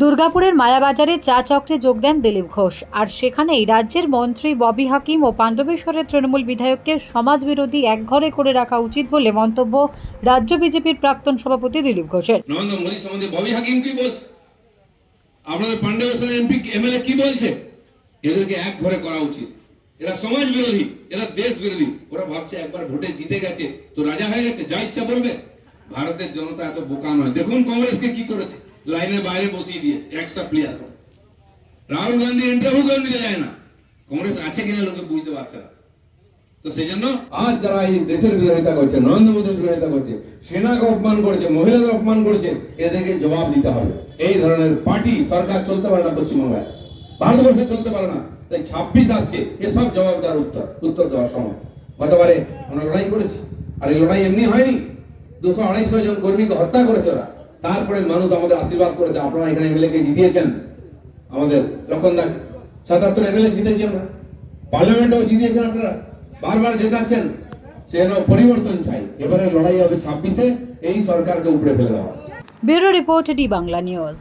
দুর্গাপুরের মায়াবাজারে চা চক্রে যোগ দেন দিলীপ ঘোষ। আর সেখানেই রাজ্যের মন্ত্রী ববি হাকিম ও পাণ্ডবেশ্বরের তৃণমূল বিধায়ককে সমাজবিরোধী একঘরে করে রাখা উচিত বলে মন্তব্য রাজ্য বিজেপির প্রাক্তন সভাপতি দিলীপ ঘোষের। আপনাদের পাণ্ডবেশ্বর এমপি, এমএলএ কি বলছে? এদেরকে করা উচিত। এরা সমাজ বিরোধী এরা দেশ বিরোধী ওরা ভাবছে একবার ভোটে জিতে গেছে, তো রাজা হয়ে গেছে, যা ইচ্ছা বলবে। ভারতের জনতা এত বোকা নয়। দেখুন কংগ্রেসকে কি করেছে। লাইনের বাইরে বসিয়ে দিয়েছে একশো প্লেয়ার রাহুল গান্ধী ইন্টারভিউ কেউ নিতে যায় না। কংগ্রেস আছে কিনা লোকে বুঝতে পারছে না। তো সেই জন্য আজ যারা এই দেশের বিরোধিতা করছে, নরেন্দ্র মোদীর বিরোধিতা করছে, সেনাকে অপমান করছে, মহিলাদের অপমান করছে, এদেরকে জবাব দিতে হবে। এই ধরনের পার্টি সরকার চলতে পারে না পশ্চিমবঙ্গে। ভারতবর্ষে চলতে পারে না। তাই ছাব্বিশ আসছে, এসব জবাব দেওয়ার উত্তর উত্তর দেওয়ার সময়। গতবারে আমরা লড়াই করেছি, আর এই লড়াই এমনি হয়নি। দুশো আড়াইশো জন কর্মীকে হত্যা করেছে ওরা। তারপরে মানুষ আমাদের আশীর্বাদ করেছে। আপনারা এখানে এমএলএ কে জিতিয়েছেন আমাদের লক্ষণ দাস সাতাত্তর এমএলএ জিতেছি আমরা। পার্লামেন্টেও জিতিয়েছেন আপনারা। বারবার জেতাচ্ছেন। সেন পরিবর্তন চাই। এবারে লড়াই হবে ছাব্বিশে। এই সরকারকে উপরে ফেলে দেওয়া। Bureau report D Bangla news.